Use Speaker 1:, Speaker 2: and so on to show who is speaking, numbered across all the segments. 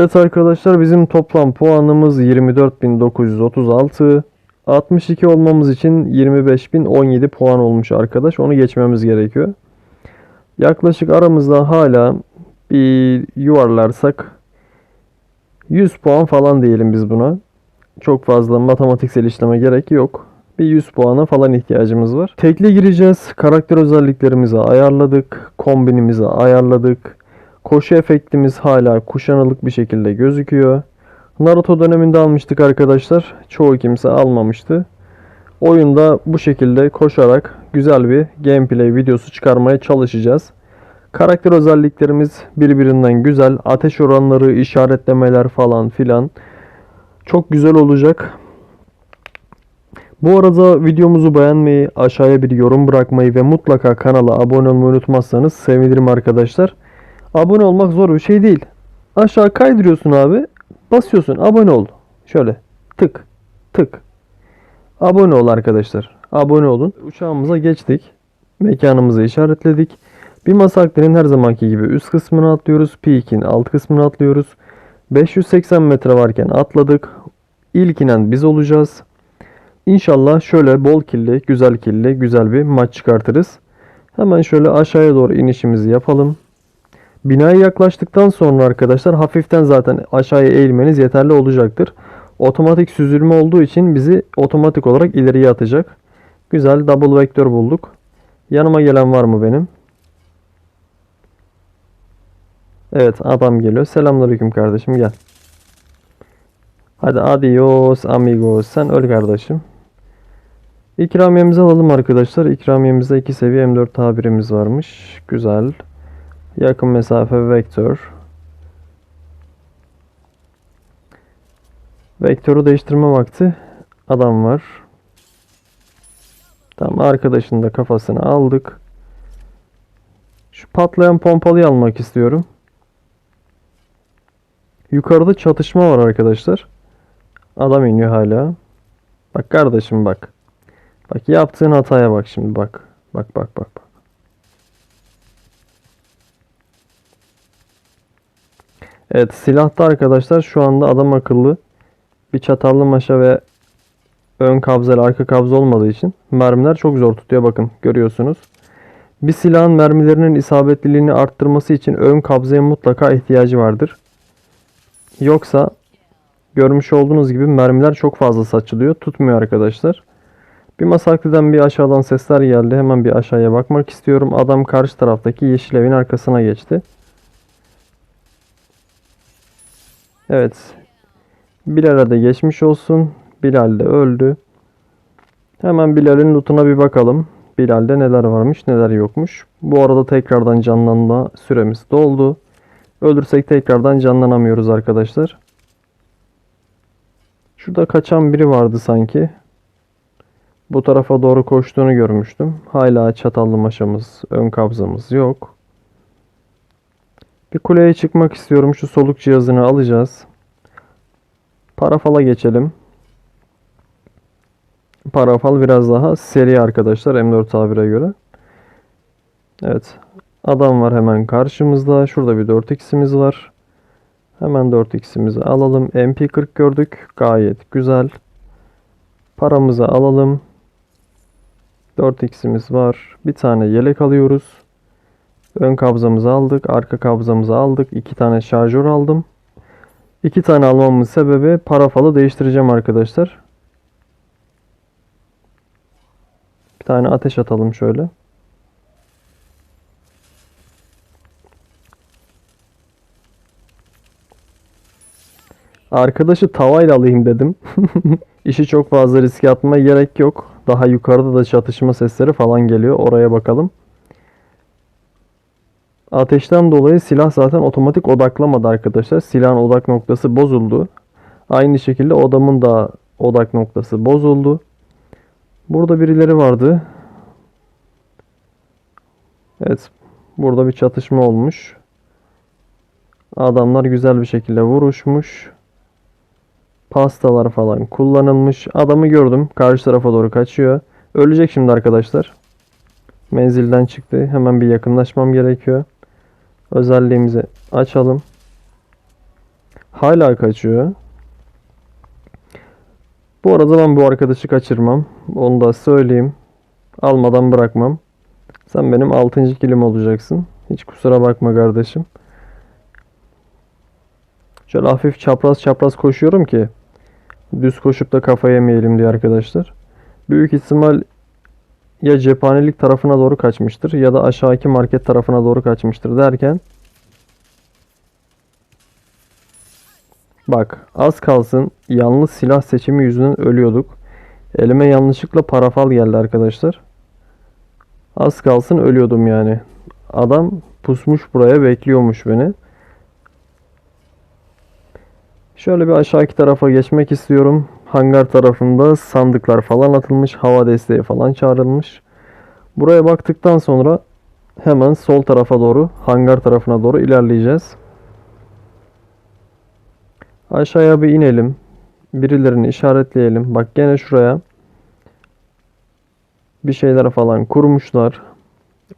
Speaker 1: Evet arkadaşlar bizim toplam puanımız 24.936. 62 olmamız için 25.017 puan olmuş arkadaş. Onu geçmemiz gerekiyor. Yaklaşık aramızda hala bir yuvarlarsak 100 puan falan diyelim biz buna. Çok fazla matematiksel işleme gerek yok. Bir 100 puana falan ihtiyacımız var. Tekli gireceğiz. Karakter özelliklerimizi ayarladık. Kombinimizi ayarladık. Koşu efektimiz hala kuşanılık bir şekilde gözüküyor. Naruto döneminde almıştık arkadaşlar. Çoğu kimse almamıştı. Oyunda bu şekilde koşarak güzel bir gameplay videosu çıkarmaya çalışacağız. Karakter özelliklerimiz birbirinden güzel. Ateş oranları, işaretlemeler falan filan. Çok güzel olacak. Bu arada videomuzu beğenmeyi, aşağıya bir yorum bırakmayı ve mutlaka kanala abone olmayı unutmazsanız sevinirim arkadaşlar. Abone olmak zor bir şey değil. Aşağı kaydırıyorsun abi. Basıyorsun abone ol. Şöyle tık tık. Abone ol arkadaşlar. Abone olun. Uçağımıza geçtik. Mekanımızı işaretledik. Bir Masakli'nin her zamanki gibi üst kısmını atlıyoruz. Peak'in alt kısmını atlıyoruz. 580 metre varken atladık. İlk inen biz olacağız. İnşallah şöyle bol killi, güzel killi, güzel bir maç çıkartırız. Hemen şöyle aşağıya doğru inişimizi yapalım. Binaya yaklaştıktan sonra arkadaşlar hafiften zaten aşağıya eğilmeniz yeterli olacaktır. Otomatik süzülme olduğu için bizi otomatik olarak ileriye atacak. Güzel double vektör bulduk. Yanıma gelen var mı benim? Evet adam geliyor. Selamünaleyküm kardeşim gel. Hadi adios amigos. Sen öl kardeşim. İkramiyemizi alalım arkadaşlar. İkramiyemizde 2 seviye M4 tabirimiz varmış. Güzel. Yakın mesafe vektör. Vektörü değiştirme vakti. Adam var. Tamam arkadaşın da kafasını aldık. Şu patlayan pompalıyı almak istiyorum. Yukarıda çatışma var arkadaşlar. Adam iniyor hala. Bak kardeşim bak. Bak yaptığın hataya bak şimdi bak. Bak bak bak bak. Evet silahta arkadaşlar şu anda adam akıllı bir çatallı maşa ve ön kabza ile arka kabza olmadığı için mermiler çok zor tutuyor bakın görüyorsunuz. Bir silahın mermilerinin isabetliliğini arttırması için ön kabzaya mutlaka ihtiyacı vardır. Yoksa görmüş olduğunuz gibi mermiler çok fazla saçılıyor. Tutmuyor arkadaşlar. Bir masakliden bir aşağıdan sesler geldi. Hemen bir aşağıya bakmak istiyorum. Adam karşı taraftaki yeşil evin arkasına geçti. Evet. Bilal'e de geçmiş olsun. Bilal de öldü. Hemen Bilal'in lootuna bir bakalım. Bilal'de neler varmış neler yokmuş. Bu arada tekrardan canlanma süremiz doldu. Ölürsek tekrardan canlanamıyoruz arkadaşlar. Şurada kaçan biri vardı sanki. Bu tarafa doğru koştuğunu görmüştüm. Hala çatallı maşamız, ön kabzamız yok. Bir kuleye çıkmak istiyorum. Şu soluk cihazını alacağız. Parafala geçelim. Parafal biraz daha seri arkadaşlar M4 tabire göre. Evet. Adam var hemen karşımızda. Şurada bir 4x'imiz var. Hemen 4x'imizi alalım. MP40 gördük. Gayet güzel. Paramızı alalım. 4x'imiz var. Bir tane yelek alıyoruz. Ön kabzamızı aldık. Arka kabzamızı aldık. iki tane şarjör aldım. İki tane almamın sebebi parafalı değiştireceğim arkadaşlar. Bir tane ateş atalım şöyle. Arkadaşı tavayla alayım dedim. İşi çok fazla riske atmaya gerek yok. Daha yukarıda da çatışma sesleri falan geliyor. Oraya bakalım. Ateşten dolayı silah zaten otomatik odaklamadı arkadaşlar. Silahın odak noktası bozuldu. Aynı şekilde odamın da odak noktası bozuldu. Burada birileri vardı. Evet. Burada bir çatışma olmuş. Adamlar güzel bir şekilde vuruşmuş. Pastalar falan kullanılmış. Adamı gördüm. Karşı tarafa doğru kaçıyor. Ölecek şimdi arkadaşlar. Menzilden çıktı. Hemen bir yakınlaşmam gerekiyor. Özelliğimizi açalım. Hala kaçıyor. Bu arada ben bu arkadaşı kaçırmam. Onu da söyleyeyim. Almadan bırakmam. Sen benim 6. kilim olacaksın. Hiç kusura bakma kardeşim. Şöyle hafif çapraz çapraz koşuyorum ki düz koşup da kafa yemeyelim diye arkadaşlar. Büyük ihtimal ya cephanelik tarafına doğru kaçmıştır ya da aşağıki market tarafına doğru kaçmıştır derken Bak az kalsın yanlış silah seçimi yüzünden ölüyorduk. Elime yanlışlıkla parafal geldi arkadaşlar. Az kalsın ölüyordum yani. Adam pusmuş buraya bekliyormuş beni. Şöyle bir aşağıki tarafa geçmek istiyorum. Hangar tarafında sandıklar falan atılmış. Hava desteği falan çağrılmış. Buraya baktıktan sonra hemen sol tarafa doğru, hangar tarafına doğru ilerleyeceğiz. Aşağıya bir inelim. Birilerini işaretleyelim. Bak gene şuraya bir şeyler falan kurmuşlar.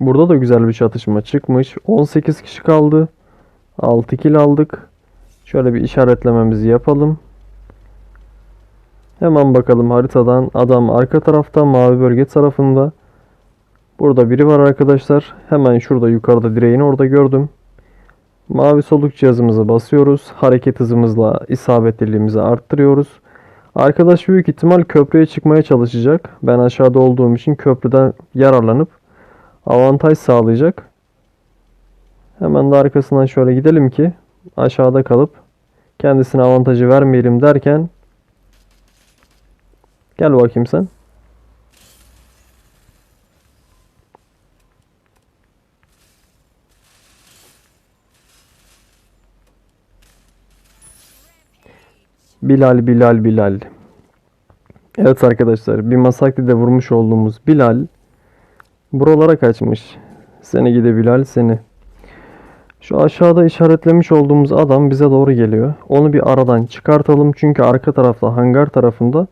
Speaker 1: Burada da güzel bir çatışma çıkmış. 18 kişi kaldı. 6 kill aldık. Şöyle bir işaretlememizi yapalım. Hemen bakalım haritadan. Adam arka tarafta mavi bölge tarafında. Burada biri var arkadaşlar. Hemen şurada yukarıda direğini orada gördüm. Mavi soluk cihazımıza basıyoruz. Hareket hızımızla isabetliliğimizi arttırıyoruz. Arkadaş büyük ihtimal köprüye çıkmaya çalışacak. Ben aşağıda olduğum için köprüden yararlanıp avantaj sağlayacak. Hemen de arkasından şöyle gidelim ki aşağıda kalıp kendisine avantajı vermeyelim derken gel bakayım sen. Bilal Bilal Bilal. Evet arkadaşlar bir Masaki'de vurmuş olduğumuz Bilal buralara kaçmış. Seni gide Bilal seni. Şu aşağıda işaretlemiş olduğumuz adam bize doğru geliyor. Onu bir aradan çıkartalım çünkü arka tarafta hangar tarafında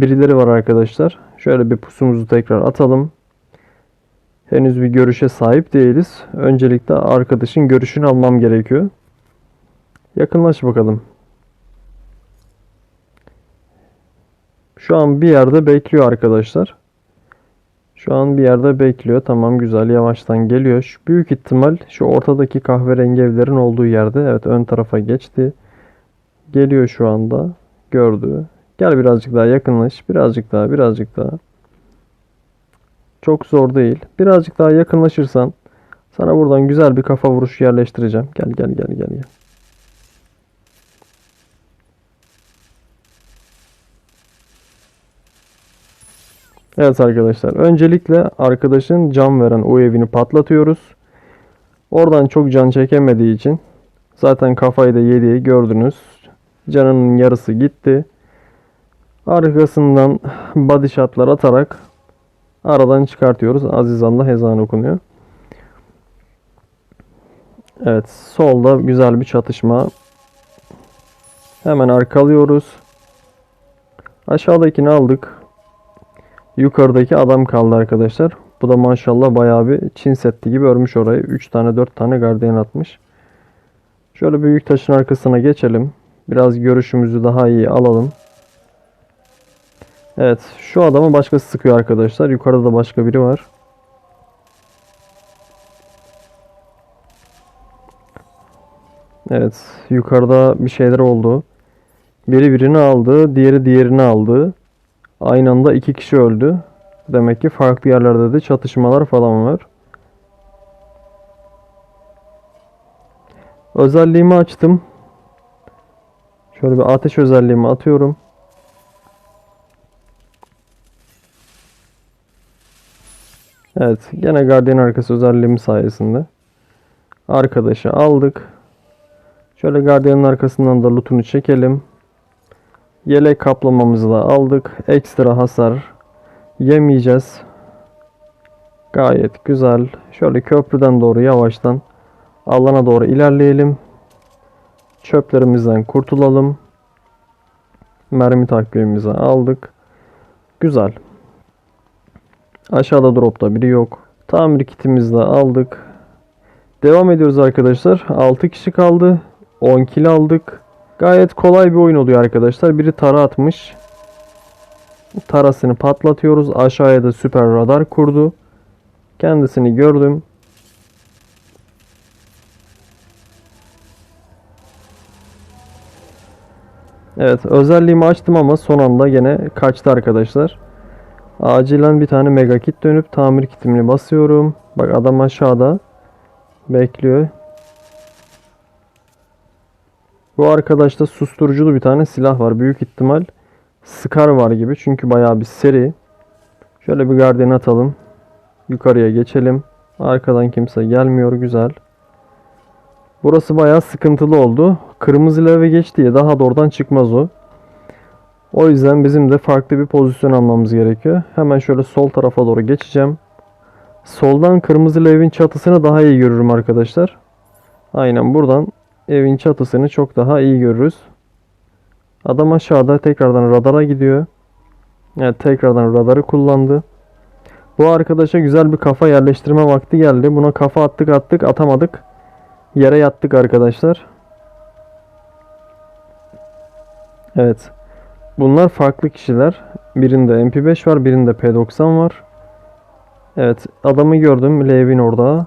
Speaker 1: birileri var arkadaşlar. Şöyle bir pusumuzu tekrar atalım. Henüz bir görüşe sahip değiliz. Öncelikle arkadaşın görüşünü almam gerekiyor. Yakınlaş bakalım. Şu an bir yerde bekliyor arkadaşlar. Şu an bir yerde bekliyor. Tamam güzel yavaştan geliyor. Şu büyük ihtimal şu ortadaki kahverengi evlerin olduğu yerde. Evet ön tarafa geçti. Geliyor şu anda. Gördü. Gel birazcık daha yakınlaş. Birazcık daha birazcık daha. Çok zor değil. Birazcık daha yakınlaşırsan sana buradan güzel bir kafa vuruşu yerleştireceğim. Gel gel gel gel gel. Evet arkadaşlar. Öncelikle arkadaşın can veren o evini patlatıyoruz. Oradan çok can çekemediği için zaten kafayı da yediği gördünüz. Canının yarısı gitti. Arkasından body shotlar atarak aradan çıkartıyoruz. Aziz Allah ezan okunuyor. Evet solda güzel bir çatışma. Hemen arkalıyoruz. Aşağıdakini aldık. Yukarıdaki adam kaldı arkadaşlar. Bu da maşallah bayağı bir Çin setti gibi örmüş orayı. 3 tane 4 tane gardiyan atmış. Şöyle büyük taşın arkasına geçelim. Biraz görüşümüzü daha iyi alalım. Evet şu adamı başkası sıkıyor arkadaşlar. Yukarıda da başka biri var. Evet yukarıda bir şeyler oldu. Biri birini aldı. Diğeri diğerini aldı. Aynı anda iki kişi öldü. Demek ki farklı yerlerde de çatışmalar falan var. Özelliğimi açtım. Şöyle bir ateş özelliğimi atıyorum. Evet, gene gardiyan arkası özelliğim sayesinde arkadaşı aldık. Şöyle gardiyanın arkasından da lootunu çekelim. Yelek kaplamamızı da aldık. Ekstra hasar yemeyeceğiz. Gayet güzel. Şöyle köprüden doğru yavaştan alana doğru ilerleyelim. Çöplerimizden kurtulalım. Mermi takviyemizi aldık. Güzel. Aşağıda dropta biri yok. Tamir kitimizi de aldık. Devam ediyoruz arkadaşlar. 6 kişi kaldı. 10 kill aldık. Gayet kolay bir oyun oluyor arkadaşlar. Biri tara atmış. Tarasını patlatıyoruz. Aşağıya da süper radar kurdu. Kendisini gördüm. Evet özelliğimi açtım ama son anda gene kaçtı arkadaşlar. Acilen bir tane mega kit dönüp tamir kitimini basıyorum. Bak adam aşağıda. Bekliyor. Bu arkadaşta susturuculu bir tane silah var. Büyük ihtimal Scar var gibi. Çünkü bayağı bir seri. Şöyle bir gardiyan atalım. Yukarıya geçelim. Arkadan kimse gelmiyor. Güzel. Burası bayağı sıkıntılı oldu. Kırmızı leve geç diye daha da oradan çıkmaz o. O yüzden bizim de farklı bir pozisyon almamız gerekiyor. Hemen şöyle sol tarafa doğru geçeceğim. Soldan kırmızı evin çatısını daha iyi görürüm arkadaşlar. Aynen buradan evin çatısını çok daha iyi görürüz. Adam aşağıda tekrardan radara gidiyor. Evet tekrardan radarı kullandı. Bu arkadaşa güzel bir kafa yerleştirme vakti geldi. Buna kafa attık attık atamadık. Yere yattık arkadaşlar. Evet. Bunlar farklı kişiler. Birinde MP5 var, birinde P90 var. Evet, adamı gördüm. Levin orada.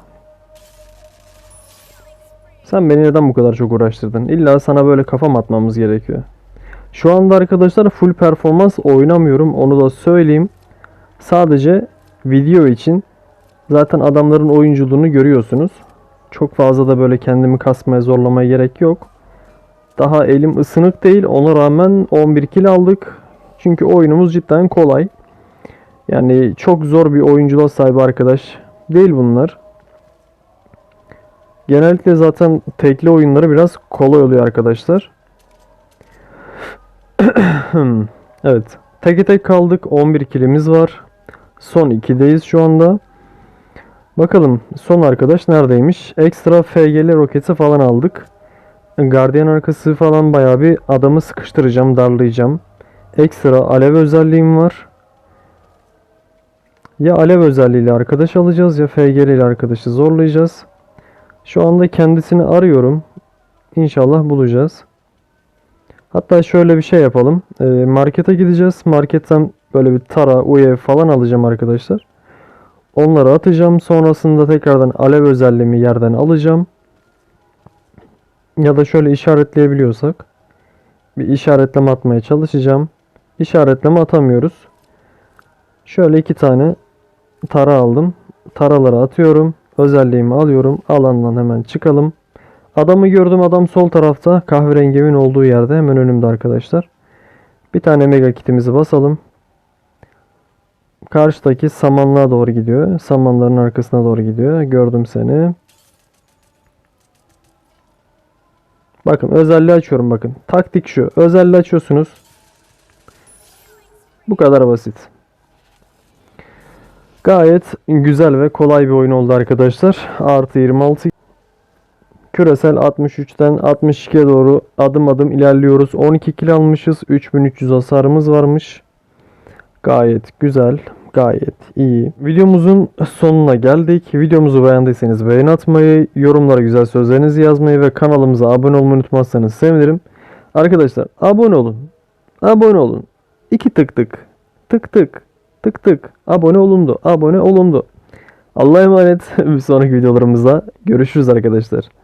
Speaker 1: Sen beni neden bu kadar çok uğraştırdın? İlla sana böyle kafam atmamız gerekiyor. Şu anda arkadaşlar full performans oynamıyorum. Onu da söyleyeyim. Sadece video için zaten adamların oyunculuğunu görüyorsunuz. Çok fazla da böyle kendimi kasmaya zorlamaya gerek yok. Daha elim ısınık değil. Ona rağmen 11 kill aldık. Çünkü oyunumuz cidden kolay. Yani çok zor bir oyunculuğa sahip arkadaş değil bunlar. Genellikle zaten tekli oyunları biraz kolay oluyor arkadaşlar. evet. Teke tek kaldık. 11 kilimiz var. Son 2'deyiz şu anda. Bakalım son arkadaş neredeymiş? Ekstra FGL roketi falan aldık. Guardian arkası falan bayağı bir adamı sıkıştıracağım, darlayacağım. Ekstra alev özelliğim var. Ya alev özelliğiyle arkadaş alacağız ya FGL ile arkadaşı zorlayacağız. Şu anda kendisini arıyorum. İnşallah bulacağız. Hatta şöyle bir şey yapalım. Ee, markete gideceğiz. Marketten böyle bir tara, UEV falan alacağım arkadaşlar. Onları atacağım. Sonrasında tekrardan alev özelliğimi yerden alacağım. Ya da şöyle işaretleyebiliyorsak bir işaretleme atmaya çalışacağım. İşaretleme atamıyoruz. Şöyle iki tane tara aldım. Taraları atıyorum. Özelliğimi alıyorum. Alandan hemen çıkalım. Adamı gördüm. Adam sol tarafta. Kahverengimin olduğu yerde. Hemen önümde arkadaşlar. Bir tane mega kitimizi basalım. Karşıdaki samanlığa doğru gidiyor. Samanların arkasına doğru gidiyor. Gördüm seni. Bakın özelliği açıyorum bakın. Taktik şu. Özelliği açıyorsunuz. Bu kadar basit. Gayet güzel ve kolay bir oyun oldu arkadaşlar. Artı 26. Küresel 63'ten 62'ye doğru adım adım ilerliyoruz. 12 kill almışız. 3300 hasarımız varmış. Gayet güzel. Gayet iyi. Videomuzun sonuna geldik. Videomuzu beğendiyseniz beğeni atmayı, yorumlara güzel sözlerinizi yazmayı ve kanalımıza abone olmayı unutmazsanız sevinirim. Arkadaşlar abone olun. Abone olun. İki tık tık. Tık tık. Tık tık. Abone olundu. Abone olundu. Allah'a emanet. Bir sonraki videolarımızda görüşürüz arkadaşlar.